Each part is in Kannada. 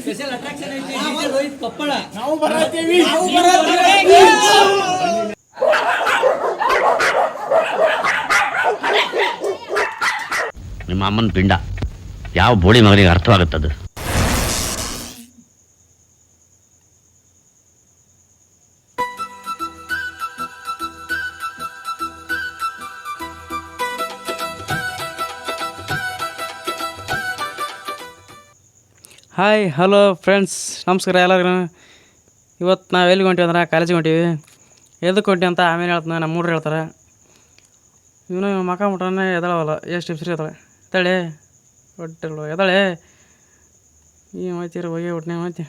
ಸ್ಪೆಷಲ್ ಅಟ್ರಾಕ್ಷನ್ ಐತಿ DJ ರೋಹಿತ್ ಕೊಪ್ಪಳ. ನಾವು ಬರತ್ತೀವಿ. ನಿಮ್ಮ ಅಮ್ಮನ ಪಿಂಡ. ಯಾವ ಬೋಳಿ ಮಗನಿಗೆ ಅರ್ಥವಾಗುತ್ತದು? ಹಾಯ್ ಹಲೋ ಫ್ರೆಂಡ್ಸ್ ನಮಸ್ಕಾರ ಎಲ್ಲರಿಗೂ. ಇವತ್ತು ನಾವು ಎಲ್ಲಿಗೆ ಹೊಂಟೀವಿ ಅಂದ್ರೆ ಕಾಲೇಜಿಗೆ ಹೊಂಟೀವಿ. ಎದಕ್ಕೆ ಹೊಂಟಿ ಅಂತ ಆಮೇಲೆ ಹೇಳ್ತಾನೆ ನಮ್ಮ ಮೂರು ಹೇಳ್ತಾರೆ. ಇವನು ಮಕ ಮುಟ್ಟನೇ ಎದಳವಲ್ಲ ಎಷ್ಟು ಇಪ್ಸ್ರಿ ಎದಳೆ ಎದಳೆ ಒಟ್ಟಲ್ವ ಎದಳೆ ಈ ಮಾತಿರ ಹೋಗಿ ಒಟ್ಟನೆ ಮಾತಿ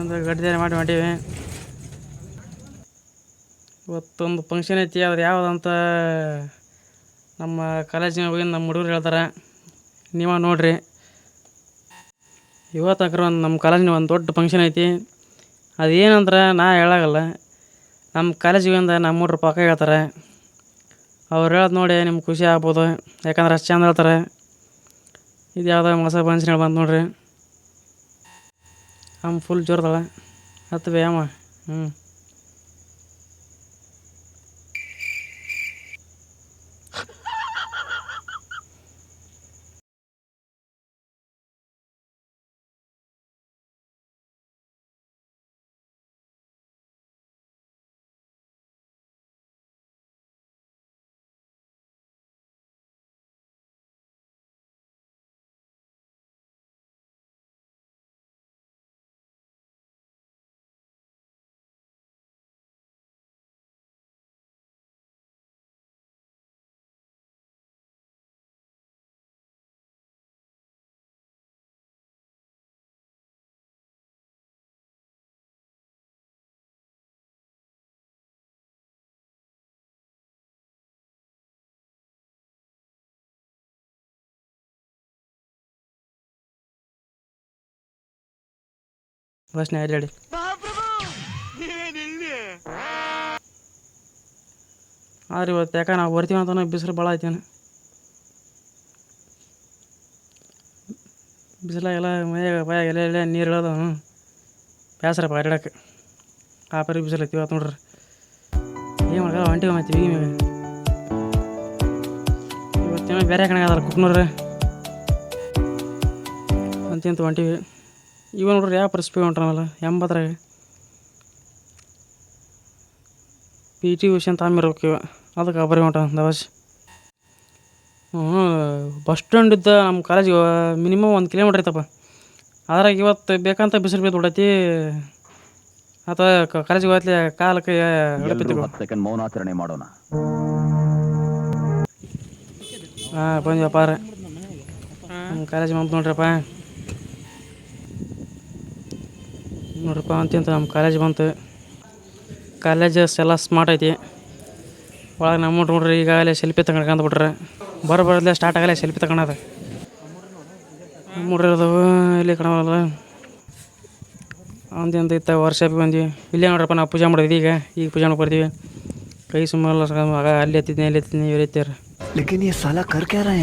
ಅಂತ ಗಡ್ಡೆ ಮಾಡಿ ಹೊಂಟೀವಿ. ಇವತ್ತೊಂದು ಫಂಕ್ಷನ್ ಐತಿ, ಅದು ಯಾವುದಂತ ನಮ್ಮ ಕಾಲೇಜಿನ ಹೋಗಿ ನಮ್ಮ ಹುಡುಗರು ಹೇಳ್ತಾರೆ. ನೀವ ನೋಡ್ರಿ. ಇವತ್ತಕ್ರ ಒಂದು ನಮ್ಮ ಕಾಲೇಜಿನ ಒಂದು ದೊಡ್ಡ ಫಂಕ್ಷನ್ ಐತಿ. ಅದೇನಂದ್ರೆ ನಾ ಹೇಳಾಗಲ್ಲ. ನಮ್ಮ ಕಾಲೇಜಿಗೆ ಒಂದು ನಮ್ಮ ಹುಡ್ರು ಪಕ್ಕ ಹೇಳ್ತಾರೆ. ಅವ್ರು ಹೇಳೋದು ನೋಡಿ ನಿಮ್ಗೆ ಖುಷಿ ಆಗ್ಬೋದು. ಯಾಕಂದ್ರೆ ಅಷ್ಟು ಚಂದ ಹೇಳ್ತಾರೆ. ಇದು ಯಾವುದೋ ಹೇಳಿ ಬಂದು ನೋಡ್ರಿ. ಅಮ್ಮ ಫುಲ್ ಜೋರ್ದಳ ಹತ್ತು ಬೇ ಅಮ್ಮ ಹ್ಞೂ ಬಸ್ನೇ ಹೇಳಿ ಆದ್ರೆ ಇವತ್ತು ಯಾಕೆ ನಾವು ಬರ್ತೀವಿ ಅಂತ ಬಿಸಿಲು ಭಾಳ ಐತೇನು. ಬಿಸಿಲಾಗೆಲ್ಲ ಮೈಯಾಗ ಬಾಯಾಗ ಎಲ್ಲ ಎಲೆ ನೀರು ಇಳೋದು ಬೇಸರಪ್ಪ ಅಡ್ಡಾಡಕ್ಕೆ ಆ ಪರಿ ಬಿಸಿಲು ಐತಿ ಇವತ್ತು ನೋಡ್ರಿ. ಏನು ಮಾಡಲ್ಲ ಒಂಟಿ ಮಾಡ್ತೀವಿ ಇವತ್ತೇನೋ ಬೇರೆ ಕಣಗಾದ್ರೆ ಅದಲ್ಲ ಅಂತ ಅಂತಿಂತ ಹೊಂಟಿವಿ ಇವ ನೋಡ್ರಿ ಯಾವ ಪರಿಸ್ಪಿ ಹೊಂಟಾನಲ್ಲ ಎಂಬತ್ತರಾಗ. ಪಿ ಟಿ ಉಷಾ ಅಂತ ಆಮಿರ್ಬೇಕು ಇವ. ಅದಕ್ಕೆ ಅಬ್ಬರಿ ಹೊಂಟ ದವಾಸ್ ಹ್ಞೂ ಬಸ್ ಸ್ಟ್ಯಾಂಡ್ ಇದ್ದ ನಮ್ಮ ಕಾಲೇಜಿಗೆ ಮಿನಿಮಮ್ ಒಂದು ಕಿಲೋಮೀಟ್ರ್ ಐತಪ್ಪ ಅದ್ರಾಗ ಇವತ್ತು ಬೇಕಂತ ಬಿಸಿಲು ಬೀದ್ ಬಿಡೈತಿ ಅಥವಾ ಕಾಲೇಜಿಗೆ ಹೋಗ್ಲಿ ಕಾಲಕ್ಕೆ ಸೆಕೆಂಡ್ ಮೌನಾಚರಣೆ ಮಾಡೋಣ. ಹಾಂ ಬಂದ್ವಪ್ಪ ನಮ್ಮ ಕಾಲೇಜ್ ಬಂತು ನೋಡ್ರಪ್ಪ. ನೋಡಪ್ಪ ಅಂತಿಂತ ನಮ್ಮ ಕಾಲೇಜ್ ಬಂತು. ಕಾಲೇಜಸ್ ಎಲ್ಲ ಸ್ಮಾರ್ಟ್ ಐತಿ. ಒಳಗೆ ನಮ್ಮ ನೋಡ್ರಿ ಈಗಾಗಲೇ ಸೆಲ್ಫಿ ತಗೊಂಡು ಬಿಟ್ರೆ ಬರೋ ಬರೋದ್ಲೇ ಸ್ಟಾರ್ಟ್ ಆಗಲೇ ಸೆಲ್ಫಿ ತಗೊಳೋದು ನಮ್ಮ ಹುಡ್ರಿರ್ದವು ಇಲ್ಲಿ ಕಣವಲ್ಲ ಅಂತಿಂತ ಇತ್ತ ವರ್ಷಾಪಿ ಬಂದ್ವಿ. ಇಲ್ಲೇ ನೋಡ್ರಪ್ಪ ನಾವು ಪೂಜೆ ಮಾಡಿದ್ವಿ ಈಗ. ಈಗ ಪೂಜೆ ಮಾಡಿ ಬರ್ತೀವಿ. ಕೈ ಸುಮ್ಮನೆ ಆಗ ಅಲ್ಲಿ ಎತ್ತಿದ್ನಿ ಇಲ್ಲಿ ಎತ್ತಿದ್ನಿ ಇವ್ರು ಎತ್ತಿರ. ಲೇಕಿನ್ ಈ ಸಾಲ ಕರ್ ಕ್ಯಾ ರಹ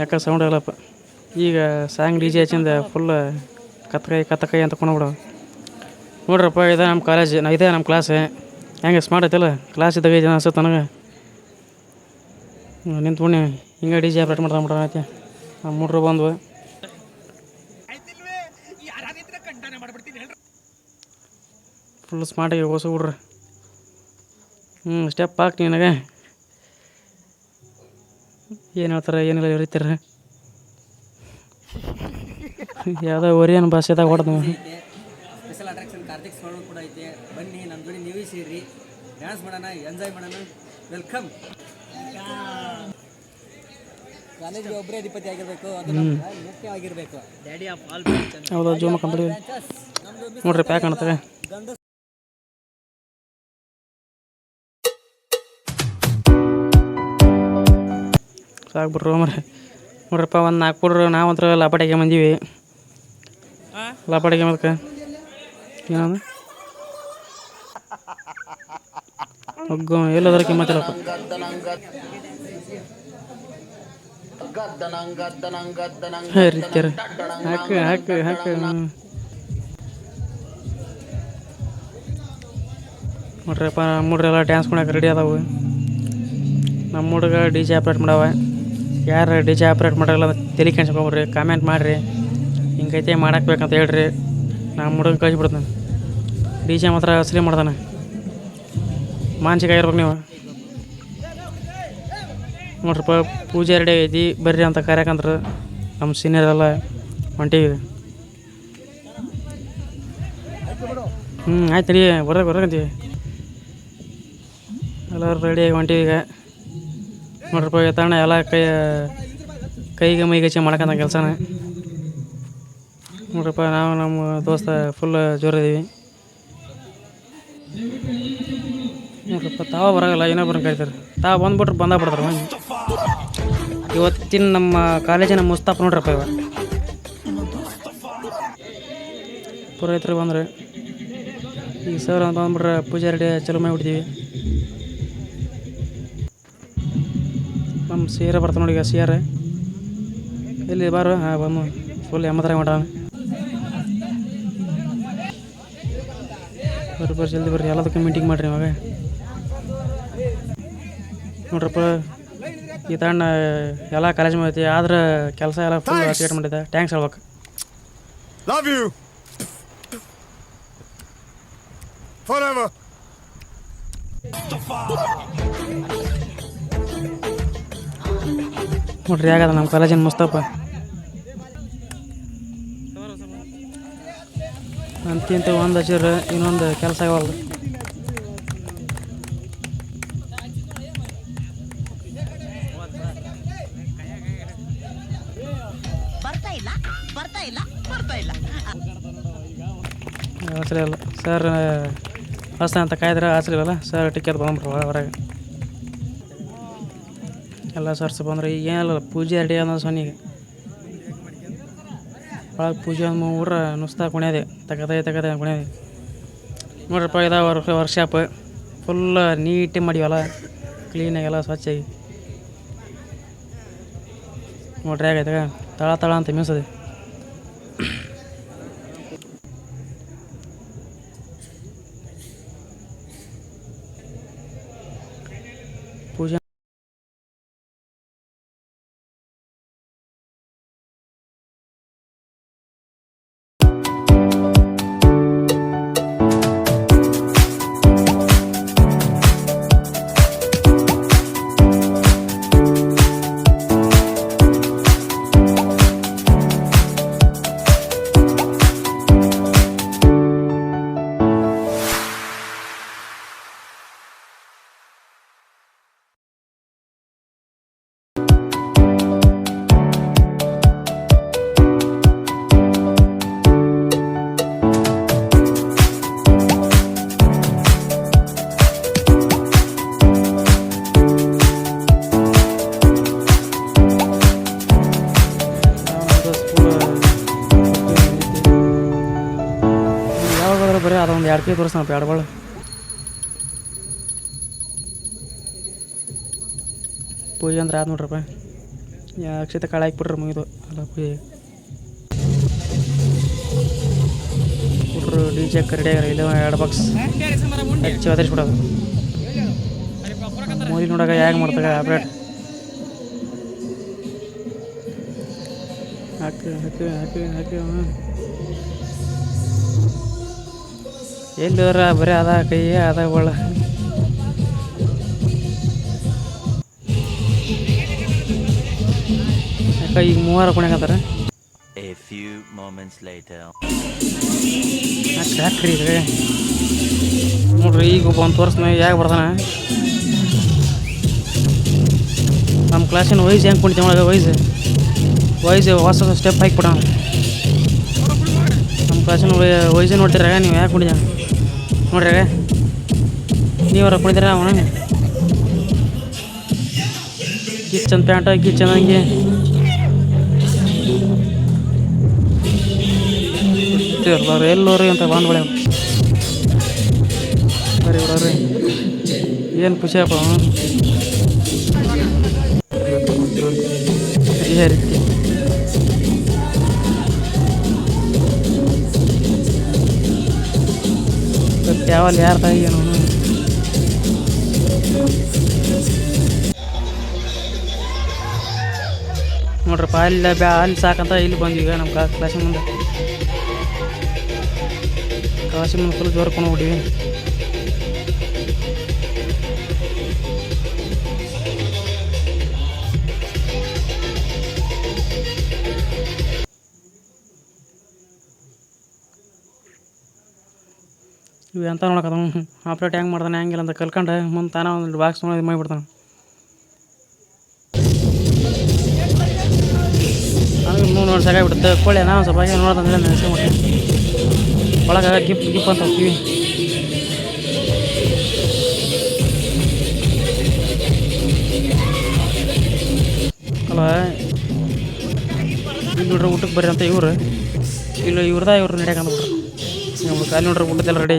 ಯಾಕೆ ಸೌಂಡ್ ಆಗಲ್ಲಪ್ಪ. ಈಗ ಸಾಂಗ್ ಡಿ ಜೆ ಹಚ್ಚಿಂದ ಫುಲ್ ಕತ್ಕೈ ಕತ್ತಕೈ ಅಂತ ಕೊಂಡ್ಬಿಡು ನೋಡ್ರಪ್ಪ, ಇದೆ ನಮ್ಮ ಕಾಲೇಜ್ ಇದೆ ನಮ್ಮ ಕ್ಲಾಸ್ ಹೆಂಗೆ ಸ್ಮಾರ್ಟ್ ಐತಲ್ಲ ಕ್ಲಾಸ್ ಇದ್ದಾಗ ಜನ ಅನ್ಸುತ್ತೆ ನನಗೆ? ನಿಂತ್ಕೊಂಡು ಹಿಂಗೆ ಡಿ ಜೆ ಆಪ್ರೇಟ್ ಮಾಡ್ತಾ ಮಾಡ್ರ ಐತೆ ನಮ್ಮ ಮೂಡ್ರು ಬಂದ್ವು. ಫುಲ್ ಸ್ಮಾರ್ಟಾಗಿ ಹೊಸ ಹುಡ್ರಿ ಹ್ಞೂ ಸ್ಟೆಪ್ ಹಾಕಿ ನಿನಗೆ. ಏನು ಹೇಳ್ತಾರೆ, ಏನಿಲ್ಲ ಇರಿತಾರೆ. ಯಾವುದೋ ಒರಿಯನ್ ಭಾಷೆದಾಗ ಹೊಡೆದ ಸ್ಪೆಷಲ್ ಅಟ್ರಾಕ್ಷನ್ ಕಾರ್ತಿಕ್ ಸ್ವರ್ಣ ಕೂಡ ಐತೆ. ಬನ್ನಿ ನಮ್ಮ ಜೋಡಿ ನೀವೇ ಸೇರಿ. ಡ್ಯಾನ್ಸ್ ಮಾಡೋಣ ಎಂಜಾಯ್ ಮಾಡೋಣ. ವೆಲ್ಕಮ್ ಕಾಲೇಜ್ಗೆ ಒಬ್ಬರೇ ಅಧಿಪತಿ ಆಗಿರಬೇಕು ಅದು ಮುಖ್ಯವಾಗಿರಬೇಕು ಡ್ಯಾಡಿ ಆಫ್ ಆಲ್ ಹೌದು ಜೂಮ್ ಕಂಪ್ಲೀಟ್ ನೋಡ್ರಿ ಪ್ಯಾಕ್ ಕಾಣ್ತವೆ ಸಾಕು ಬಿಡ್ರಿ ಮರ ನೋಡ್ರಪ್ಪ ಒಂದು ನಾಲ್ಕು ಕೂಡ ನಾವು ಅಂತ ಲಾಪಾಟಿಗೆ ಬಂದೀವಿ. ಲಾಪಾಟಿಗೆ ಮದಕ್ಕೆ ಏನಂದ? ಒಗ್ಗು ಎಲ್ಲದರ ಕಿಮ್ಮತ್ತಿಲ್ಲಪ್ಪ ರೀತಿಯರ ಹಾಕು ಹಾಕು ಹಾಕು ಹ್ಮ್. ನೋಡ್ರಿಪ್ಪ ನಮ್ಮ ಹುಡ್ರೆಲ್ಲ ಡ್ಯಾನ್ಸ್ ಮಾಡಕ್ಕೆ ರೆಡಿ ಅದಾವೆ. ನಮ್ಮ ಹುಡುಗ ಡಿ ಜೆ ಆಪ್ರೇಟ್ ಮಾಡವ ಯಾರು ಡಿ ಜೆ ಆಪ್ರೇಟ್ ಮಾಡಲ್ಲ ತಲೆ ಕೆಣ್ಸ್ಕೊಂಬಿಡ್ರಿ ಕಾಮೆಂಟ್ ಮಾಡಿರಿ. ಹಿಂಗೈತೆ ಮಾಡಾಕ್ಬೇಕಂತ ಬೇಕಂತ ಹೇಳ್ರಿ. ನಮ್ಮ ಹುಡುಗ ಕಳಿಸ್ಬಿಡ್ತಾನೆ. ಡಿ ಜೆ ಮಾತ್ರ ಅಸಲಿ ಮಾಡ್ತಾನೆ. ಮಾನಸಿಕ ಆಗಿರ್ಬೇಕು ನೀವು ನೋಡ್ರಪ್ಪ ಪೂಜೆ ರೆಡಿ ಐತಿ ಬರ್ರಿ ಅಂತ ಕರ್ಯಾಕಂದ್ರೆ ನಮ್ಮ ಸೀನಿಯರ್ ಎಲ್ಲ ಹೊಂಟಿವಿ. ಹ್ಞೂ ಆಯ್ತು ರೀ ಬರೋಕೆ ಬರೋಕಂತೀವಿ ಎಲ್ಲರೂ ರೆಡಿಯಾಗಿ ಹೊಂಟೀವಿ ಈಗ. ನೋಡ್ರಪ್ಪ ತಣ್ಣ ಎಲ್ಲ ಕೈ ಕೈಗೆ ಮೈಗೆ ಮಾಡ್ಕೊಂತ ಕೆಲಸನ. ನೋಡ್ರಪ್ಪ ನಾವು ನಮ್ಮ ದೋಸ್ತ ಫುಲ್ ಜೋರಿದ್ದೀವಿ ನೋಡ್ರಪ್ಪ ತಾವ ಬರೋಲ್ಲ ಇನ್ನೊಬ್ಬರನ್ನ ಕರಿತಾರೆ. ತಾವು ಬಂದ್ಬಿಟ್ರೆ ಬಂದ ಬಿಡ್ತಾರೆ ಇವತ್ತಿನ ನಮ್ಮ ಕಾಲೇಜಿನ ಮುಸ್ತಾಫ್ ನೋಡ್ರಪ್ಪ ಇವ. ಪುರೋಹಿತರು ಬಂದ್ರೆ. ಈ ಸರ್ ಅಂತ ಬಂದ್ಬಿಟ್ರೆ ರೆಡಿ ಚಲೋ ಮಾಡಿಬಿಡ್ತೀವಿ. ನಮ್ಮ ಸೀರೆ ಬರ್ತಾನೆ ನೋಡಿ ಈಗ ಸೀರೆ. ಇಲ್ಲಿ ಬಾರು ಹಾಂ ಬಂದು ಫುಲ್ ಎಮ್ಮತ್ತರ ಮಾಡ್ರಿ ಬರ್ರಿ ಬರ್ರಿ ಜಲ್ದಿ ಬರ್ರಿ ಎಲ್ಲದಕ್ಕೆ ಮೀಟಿಂಗ್ ಮಾಡಿರಿ ಇವಾಗ. ನೋಡ್ರಪ್ಪ ಈ ತಣ್ಣ ಎಲ್ಲ ಕಾಲೇಜ್ ಮಾಡೈತಿ ಆದ್ರೆ ಕೆಲಸ ಎಲ್ಲ ಫುಲ್ ಕ್ರಿಯೇಟ್ ಮಾಡಿದೆ ಟ್ಯಾಂಕ್ಸ್ ಹೇಳ್ಬೇಕು. Love you. Forever. ನೋಡ್ರಿ ಆಗದ ನಮ್ಮ ಕಾಲೇಜಿನ ಮುಸ್ತಪ್ಪ ಅಂತಿಂತ ಒಂದು ಹಚ್ಚಿರ ಇನ್ನೊಂದು ಕೆಲಸ ಆಗವಲ್ದು. ಇಲ್ಲ ಸರ್ ಹಸ್ತ ಅಂತ ಕಾಯ್ದ್ರೆ ಹಸಿರಿಲ್ಲ ಸರ್ ಟಿಕೆಟ್ ಬಂದ್ಬಿಟ್ರು ಹೊರಗೆ. ಎಲ್ಲ ಸರ್ಸ ಬಂದ್ರೆ. ಈಗ ಏನಿಲ್ಲ ಪೂಜೆ ರೆಡಿ ಅದ ಸೊನಿಗೆ ಒಳಗೆ ಪೂಜೆ ಅಂದ್ ಊರ ನುಸ್ತಾ ಕುಣಿಯೋದೆ. ತಗದೇ ತಗದೇ ಕುಣಿಯೋದೆ. ನೋಡ್ರಪ್ಪ, ಇದ ವರ್ಕ್ ವರ್ಕ್ಶಾಪ್ ಫುಲ್ ನೀಟಾಗಿ ಮಾಡಿವಲ್ಲ. ಕ್ಲೀನಾಗೆಲ್ಲ ಸ್ವಚ್ಛಾಗಿ ನೋಡ್ರಿ ಆಗೈತೆ ತಳ ತಳ ಅಂತ ಮೀಸದೆ ಎರಡು ಕೈ ತೋರಿಸ್ತಾನ ಪ್ಯಾಡ್ಗಳು ಪೂಜೆ ಅಂದ್ರೆ ಆದ್ ನೋಡ್ರಪ್ಪ. ಅಕ್ಷತೆ ಕಾಳು ಹಾಕ್ಬಿಟ್ರೆ ಮುಗಿದು. ಅಲ್ಲ ಪೂಜೆ. ಹುಡ್ರು ಡಿ ಜೆ ರೆಡಿ ಆಗ್ಯಾರ, ಇಲ್ಲ ಎರಡು ಬಾಕ್ಸ್ ಹಚ್ಚಿ ಒದರಿಸ್ಬಿಡೋದು ಮೋದಿ ನೋಡಾಗ ಹೇಗೆ ಮಾಡ್ತಾಗ ಆಪ್ರೇಟ್ ಹಾಕಿ ಹಾಕಿ ಹಾಕಿ ಹಾಕಿ ಎಲ್ಲಿದ್ರ ಬರೀ ಅದ ಕೈ ಅದ ಒಳ. ಯಾಕ ಈಗ ಮೂವಾರ ಕುಣ್ಯಾಕತ್ತಾರ A few moments later. ಇದ್ರಿ ನೋಡ್ರಿ ಈಗ ಒಬ್ಬ ಒಂದು ತೋರಿಸ್ನ ಯಾಕೆ ಬರ್ತಾನೆ ನಮ್ಮ ಕ್ಲಾಸಿನ ವಯಸ್ಸು ಹೆಂಗೆ ಕೊಡ್ತೀವಿ ಒಳಗೆ ವಯಸ್ಸು ವಯಸ್ಸು ಹೊಸ ಹೊಸ ಸ್ಟೆಪ್ ಹಾಕಿಬಿಡೋಣ ನಮ್ಮ ಕ್ಲಾಸಿನ ವಯಸ್ಸು ನೋಡ್ತೀರಾಗ ನೀವು ಯಾಕೆ ಕುಣಿದ ನೋಡ್ರಿ ನೀವರ ಕುಣಿದ್ರೆ ಅವನ? ಕಿಚನ್ ಪ್ಯಾಂಟ್ ಕಿಚನ್ ಹಂಗೆ ಹುಡುಕ್ತಿರ್ತಾರೆ ಎಲ್ಲೋರಿ ಅಂತ ಬಾಂಧವಳೆ ಬರ್ರಿ ಬರ್ರಿ ಏನು ಖುಷಿಯಪ್ಪ ಹರಿಹರಿ ಯಾವಲ್ಲಿ ಯಾರ ತಾಯಿ ಏನು ನೋಡ್ರಪ್ಪ, ಅಲ್ಲಿ ಬ್ಯಾ, ಅಲ್ಲಿ ಸಾಕಂತ ಇಲ್ಲಿ ಬಂದೀವಿ ನಮ್ಮ ಕ್ಲಾಸ್ ಮುಂದೆ. ಕ್ಲಾಸ್ ಮುಂದೆ ಫುಲ್ ಜೋರ್ಕೊಂಡು ಕೊಂಡ್ಬಿಟ್ಟಿವಿ ಇವು ಎಂತ ಆಪ್ರೇಟ್ ಹೆಂಗೆ ಮಾಡ್ತಾನೆ ಹೆಂಗಿಲ್ಲ ಅಂತ ಕಲ್ಕೊಂಡು ಮುಂದೆ ತಾನೇ ಒಂದು ಬಾಕ್ಸ್ ನೋಡಿ ಮಾಡಿಬಿಡ್ತಾನೆ. ನನಗೆ ನೂರು ನೋಡಿ ಸಾಕಾಗ್ಬಿಡುತ್ತೆ ಕೋಳಿ ನಾನು ಸ್ವಲ್ಪ ಹಾಗೆ ನೆನೆಸಿ ಮಾಡ್ತೀನಿ ಒಳಗೆ ಗಿಪ್ ಗಿಪ್ ಅಂತ ಹೋಗ್ತೀವಿ ಅಲ್ಲ ಇಲ್ಲಿ ನೋಡ್ರಿ ಊಟಕ್ಕೆ ಬರ್ರಿ ಅಂತ ಇವ್ರು. ಇಲ್ಲ ಇವ್ರದ ಇವ್ರು ನಡೆಯಕಂತ ಬಿಟ್ರು. ಅಲ್ಲಿ ನೋಡ್ರಿ ಊಟದೆಲ್ಲ ರೆಡಿ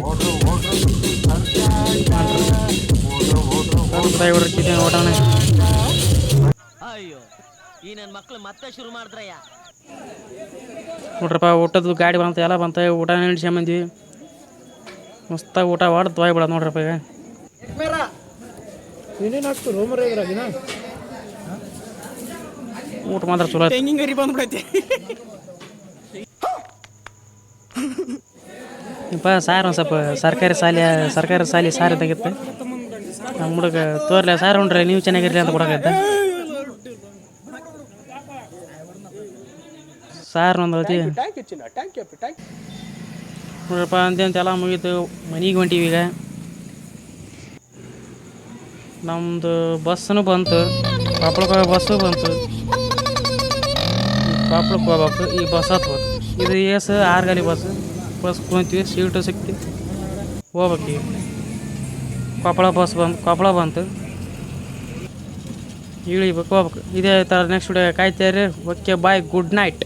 ಅಯ್ಯೋ ಈ ನನ್ನ ಮಕ್ಳು ಮತ್ತೆ ಶುರು ಮಾಡಿದ್ರಯ್ಯ. ನೋಡ್ರಪ್ಪ ಊಟದ ಗಾಡಿ ಬಂತ ಎಲ್ಲ ಬಂತ. ಊಟ ನೆನ್ಸ್ಕೊಂಬಂದ್ವಿ ಮಸ್ತಾಗಿ ಊಟ ಹೊಡೆದು ತೊಯ್ಬಿಡ ನೋಡ್ರಪ್ಪ ಈಗ. ಊಟ ಮಾತ್ರ ಚಲೋ ತೆಂಗಿನ ಬಂದ್ಬಿಡೈತಿ. ಇಪ್ಪ ಸಾರ್ ಒಂದು ಸ್ವಲ್ಪ ಸರ್ಕಾರಿ ಶಾಲೆ ಸರ್ಕಾರಿ ಶಾಲೆ ಸಾರ್ ಇದ್ದಾಗಿತ್ತು ನಮ್ಮ ಹುಡುಗ ತೋರ್ಲೆ, ಸಾರ್ ಉಂಡ್ರೆ ನೀವು ಚೆನ್ನಾಗಿರಲಿ ಅಂತ ಕೊಡಕೈತೆ ಸಾರ್ ಒಂದು ಐತಿ ನೋಡ್ರಪ್ಪ ಅಂತೆ ಎಲ್ಲ ಮುಗೀತು. ಮನೆಗೆ ಹೊಂಟೀವಿ ಈಗ. ನಮ್ಮದು ಬಸ್ಸನ್ನು ಬಂತು. ಪಾಪಳಕ್ಕೆ ಹೋಗೋ ಬಸ್ಸು ಬಂತು. ಪಾಪಳಕ್ಕೆ ಹೋಗ್ಬೇಕು. ಈ ಬಸ್ ಹತ್ಬೇಕು. ಇದು ಎಸ್ ಆರು ಗಾಲಿ ಬಸ್. ಬಸ್ ಕುಂತೀವಿ, ಸೀಟು ಸಿಕ್ತಿ ಹೋಗ್ಬೇಕು ಕೊಪ್ಪಳ ಬಸ್ ಬಂದು, ಕೊಪ್ಪಳ ಬಂತು. ಇಳಿಬೇಕು, ಹೋಗ್ಬೇಕು. ಇದೇ ಥರ ನೆಕ್ಸ್ಟ್ ವಿಡಿಯೋ ಕಾಯ್ತೀರಿ ಓಕೆ ಬಾಯ್ ಗುಡ್ ನೈಟ್